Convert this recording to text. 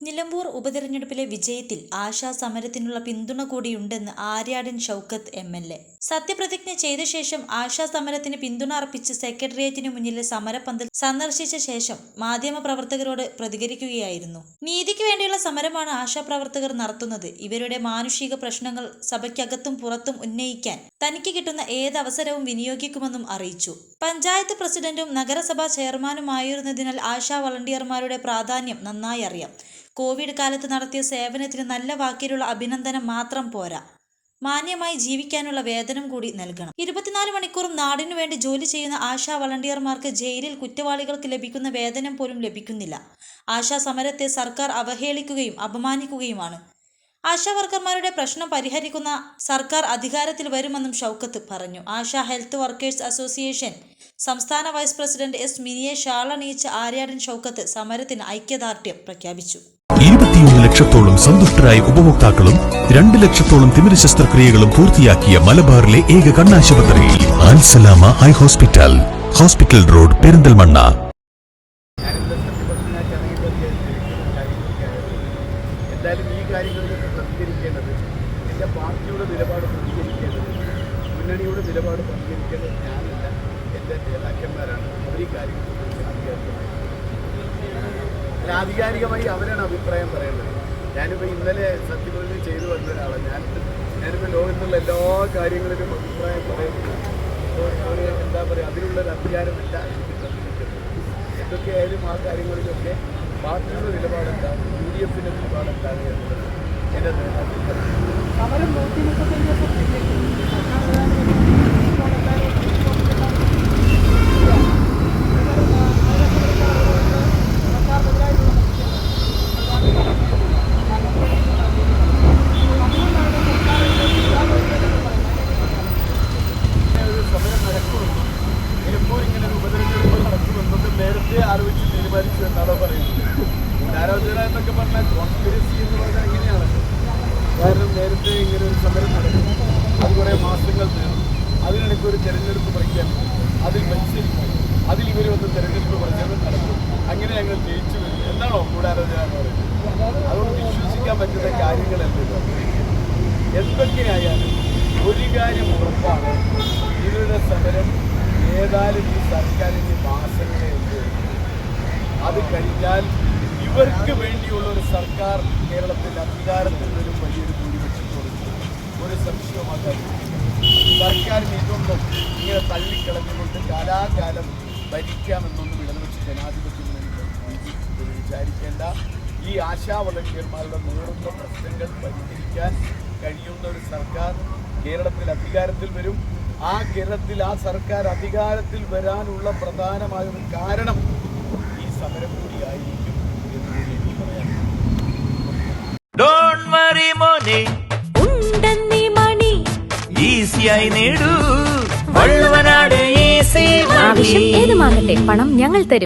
നിലമ്പൂർ ഉപതെരഞ്ഞെടുപ്പിലെ വിജയത്തിൽ ആശാ സമരത്തിനുള്ള പിന്തുണ കൂടിയുണ്ടെന്ന് Aryadan Shoukath M L A സത്യപ്രതിജ്ഞ ചെയ്ത ശേഷം ആശാ സമരത്തിന് പിന്തുണ അർപ്പിച്ച് സെക്രട്ടേറിയറ്റിന് മുന്നിലെ സമരപന്തൽ സന്ദർശിച്ച ശേഷം മാധ്യമപ്രവർത്തകരോട് പ്രതികരിക്കുകയായിരുന്നു. നീതിക്ക് വേണ്ടിയുള്ള സമരമാണ് ആശാ പ്രവർത്തകർ നടത്തുന്നത്. ഇവരുടെ മാനുഷിക പ്രശ്നങ്ങൾ സഭയ്ക്കകത്തും പുറത്തും ഉന്നയിക്കാൻ തനിക്ക് കിട്ടുന്ന ഏത് അവസരവും വിനിയോഗിക്കുമെന്നും അറിയിച്ചു. പഞ്ചായത്ത് പ്രസിഡന്റും നഗരസഭാ ചെയർമാനുമായിരുന്നതിനാൽ ആശാ വളണ്ടിയർമാരുടെ പ്രാധാന്യം നന്നായി അറിയാം. കോവിഡ് കാലത്ത് നടത്തിയ സേവനത്തിന് നല്ല വാക്കിലുള്ള അഭിനന്ദനം മാത്രം പോരാ. മാന്യമായി ജീവിക്കാനുള്ള വേതനം കൂടി നൽകണം. ഇരുപത്തിനാല് മണിക്കൂറും നാടിനു വേണ്ടി ജോലി ചെയ്യുന്ന ആശാ വളണ്ടിയർമാർക്ക് ജയിലിൽ കുറ്റവാളികൾക്ക് ലഭിക്കുന്ന വേതനം പോലും ലഭിക്കുന്നില്ല. ആശാ സമരത്തെ സർക്കാർ അവഹേളിക്കുകയും അപമാനിക്കുകയുമാണ്. ആശാ വർക്കർമാരുടെ പ്രശ്നം പരിഹരിക്കുന്ന സർക്കാർ അധികാരത്തിൽ വരുമെന്നും ഷൗക്കത്ത് പറഞ്ഞു. ആശാ ഹെൽത്ത് വർക്കേഴ്സ് അസോസിയേഷൻ സംസ്ഥാന വൈസ് പ്രസിഡന്റ് എസ് മിനിയെ ഷാളണിയിച്ച് ആര്യാടൻ ഷൗക്കത്ത് സമരത്തിന് ഐക്യദാർഢ്യം പ്രഖ്യാപിച്ചു. ഇരുപത്തിയൊന്ന് ലക്ഷത്തോളം സന്തുഷ്ടരായ ഉപഭോക്താക്കളും രണ്ട് ലക്ഷത്തോളം തിമിര ശസ്ത്രക്രിയകളും പൂർത്തിയാക്കിയ മലബാറിലെ ഏക കണ്ണാശുപത്രി Al Salama eye hospital hospital road Perinthalmanna. എന്തായാലും ഈ കാര്യങ്ങളിലൊക്കെ പ്രതികരിക്കേണ്ടത് എന്റെ പാർട്ടിയുടെ നിലപാട് പ്രതികരിക്കേണ്ടത് മുന്നണിയുടെ നിലപാട് പ്രതികരിക്കേണ്ടത് ഞാനല്ല. എന്റെ നേതാക്കന്മാരാണ് അവർ ഈ ആധികാരികമായി അല്ല ആധികാരികമായി അവരാണ് അഭിപ്രായം പറയേണ്ടത്. ഞാനിപ്പോൾ ഇന്നലെ സത്യപ്രതിജ്ഞ ചെയ്തു വന്ന ഒരാളാണ്. ഞാൻ ഞാനിപ്പോൾ ലോകത്തുള്ള എല്ലാ കാര്യങ്ങളിലും അഭിപ്രായം പറയുന്നത് അപ്പോൾ എന്താ പറയുക അതിനുള്ളൊരു അധികാരമല്ല എനിക്ക് തന്നിരിക്കുന്നത് എന്തൊക്കെയായാലും ആ കാര്യങ്ങളിലൊക്കെ പാർട്ടിയുടെ നിലപാടെന്താണ്? യു ഡി എഫിന്റെ നിലപാടെന്താണ് എന്നുള്ളത് എന്റെ സമരം ദിവസത്തേക്ക് സർക്കാർ ഏതാണ്ട് ഇങ്ങനെ ഒരു സമരം നടക്കുമെന്നും ചിലപ്പോൾ ഇങ്ങനെ ഒരു ഉപതെരഞ്ഞെടുപ്പ് നേരത്തെ ആലോചിച്ച് തീരുമാനിച്ചു എന്നാണോ പറയുന്നത്? ആലോചന എന്നൊക്കെ പറഞ്ഞാൽ കോൺസ്പിരസി എന്ന് പറഞ്ഞാൽ എങ്ങനെയാണ്? കാരണം നേരത്തെ ഇങ്ങനെ ഒരു സമരം നടക്കും അത് കുറേ മാസങ്ങൾ നേടും അതിനിടയ്ക്ക് ഒരു തെരഞ്ഞെടുപ്പ് പ്രഖ്യാപിക്കും അതിൽ മത്സരിക്കും അതിൽ ഇവർ വന്ന് തെരഞ്ഞെടുപ്പ് പ്രചരണം നടത്തും. അങ്ങനെ ഞങ്ങൾ ജയിച്ചു വരും. എന്നാണോ ഗൂഢാലോചന എന്ന് പറയുന്നത്? അതുകൊണ്ട് വിശ്വസിക്കാൻ പറ്റുന്ന കാര്യങ്ങളല്ല എന്തൊക്കെയായാലും ഒരു കാര്യം ഉറപ്പാണ്. ഇവരുടെ സമരം ഏതായാലും ഈ സർക്കാരിന്റെ മാസങ്ങളെ ഉണ്ട് അത് കഴിഞ്ഞാൽ ഇവർക്ക് വേണ്ടിയുള്ള ഒരു സർക്കാർ കേരളത്തിൽ അധികാരത്തിൽ വരും വലിയൊരു ഭൂരിപക്ഷത്തോട് ഒരു സംശയമാക്കാൻ സർക്കാരിന് ഇതൊന്നും ഇങ്ങനെ തള്ളിക്കളഞ്ഞുകൊണ്ട് കാലാകാലം ഭരിക്കാമെന്നൊന്നും ഇടതുപക്ഷ ജനാധിപത്യം വിചാരിക്കേണ്ട. ഈ ആശാ വളണ്ടിയർമാരുടെ നേറുന്ന പ്രശ്നങ്ങൾ പരിഹരിക്കാൻ കഴിയുന്ന ഒരു സർക്കാർ കേരളത്തിൽ അധികാരത്തിൽ വരും. ആ കേരളത്തിൽ ആ സർക്കാർ അധികാരത്തിൽ വരാനുള്ള പ്രധാനമായ ഒരു കാരണം സമരം കൂടിയായിരിക്കും എന്ന് കൂടി എനിക്ക് പറയാം. ഡോണ്ട് വറി മോനെ. ഉണ്ടെന്നീ മണി. ഈസിയായി നേടൂ. വള്ളുവനാട് ഈസി ആവശ്യം ഏതുമാകട്ടെ പണം ഞങ്ങൾ തരും.